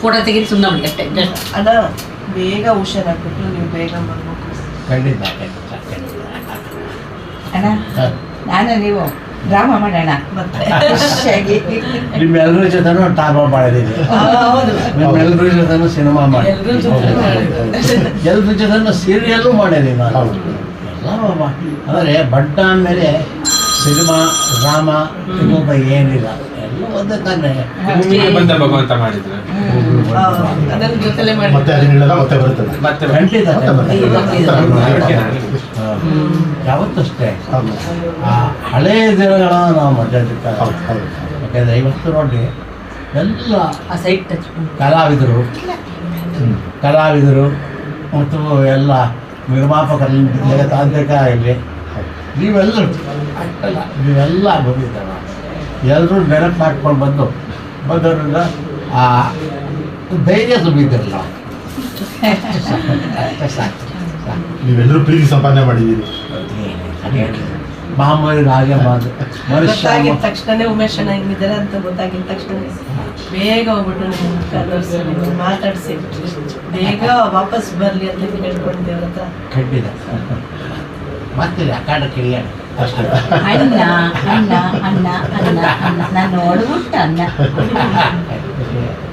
Photo ತೆಗೆದು ಸುಮ್ಮನೆ ಬಿಟ್ಟೆ ಜಸ್ಟ್ ಅಣ್ಣ ಬೇಗ ಹುಷಾರಾಗ್ಬಿಟ್ಟು ನೀವು ಬೇಗ ಬರ್ಬೇಕು ಖಂಡಿತ ಅಣ್ಣ. ನಾನು ನೀವು. ಡ್ರಾಮಾ ಮಾಡೋಣ ಮತ್ತೆ. ಖುಷಿಯಾಗಿ ನಿಮ್ಮೆಲ್ಲರ ಜೊತೆನೂ ಟಾಪ ಮಾಡಿದೀನಿ. ಹೌದು. ನಿಮ್ಮೆಲ್ಲರ ಜೊತೆನೂ ಸಿನಿಮಾ ಮಾಡಿ. ಎಲ್ರ ಜೊತೆ ಮಾಡಿದ್ದು. ಎಲ್ಲರ ಜೊತೆನೂ ಸೀರಿಯಲ್ಲು ಮಾಡಿದ್ದೀನಿ ನಾನು. ಅಂದರೆ ಬಡ್ಡ ಅಂದಮೇಲೆ ಸಿನಿಮಾ ಡ್ರಾಮ ಇನ್ನೊಬ್ಬ ಏನಿಲ್ಲ. ಬಂದ ಭಗವಂತ ಮಾಡಿದ್ರು. ಆ, ಅದನ್ನ ಜೊತೆಲೆ ಮಾಡಿ. ಮತ್ತೆ ಅದನ್ನೆಲ್ಲ ಮತ್ತೆ ಬರ್ತದೆ. ಮತ್ತೆ ಖಂಡಿತ ಮತ್ತೆ ಯಾವತ್ತಷ್ಟೇ. ಆ ಹಳೆಯ ದಿನಗಳನ್ನು ನಾವು ಮಜಾ ಹೌದು ಹೌದು. ಯಾಕಂದರೆ ಇವತ್ತು ನೋಡಿ ಎಲ್ಲ ಆ ಸೈಡ್ ಟಚ್ ಕಲಾವಿದರು. ಕಲಾವಿದರು ಮತ್ತು ಎಲ್ಲ ನಿರ್ಮಾಪಕರಲ್ಲಿ ತಾಂತ್ರಿಕ ಆಗಲಿ ನೀವೆಲ್ಲರೂ ಅಷ್ಟಲ್ಲ. ನೀವೆಲ್ಲ ಬಂದಿದ್ದಾರ? ಎಲ್ಲರೂ ನೆನಪು ಮಾಡ್ಕೊಂಡು ಬಂದು ಬಂದವರಿಂದ ಆ ಧೈರ್ಯ ತುಂಬಿದ್ದಿರಲ್ಲ. ಅಷ್ಟೇ ಸಾಕು ಸಾಕು. ನೀವೆಲ್ಲರೂ ಪ್ರೀತಿ ಸಂಪಾದನೆ ಮಾಡಿದ್ದೀರಿ. ಮಾಮೂಲಿ ಹಾಗೆ ಮಾತು ಮನುಷ್ಯ ತಕ್ಷಣನೇ ಉಮೇಶ್ ಅಣ್ಣ ಹಿಂಗಿದ್ದಾರೆ ಅಂತ ಗೊತ್ತಾಗಿದ ತಕ್ಷಣ ಬೇಗ ಹೋಗ್ಬಿಟ್ಟು ಮಾತಾಡಿಸಿ. ಬೇಗ ವಾಪಸ್ ಬರಲಿ ಅಂತ ಕೇಳ್ಕೊಂಡು ದೇವ್ರ ಹತ್ರ. ಖಂಡಿತ. ಮತ್ತೆ ಕಿರಿಯಾಡ ಅಷ್ಟೇ ಅಣ್ಣ ಅಣ್ಣ ಅಣ್ಣ ಅಣ್ಣ ಅಣ್ಣ ನಾನು ನೋಡ್ಬಿಟ್ಟು ಅಣ್ಣ.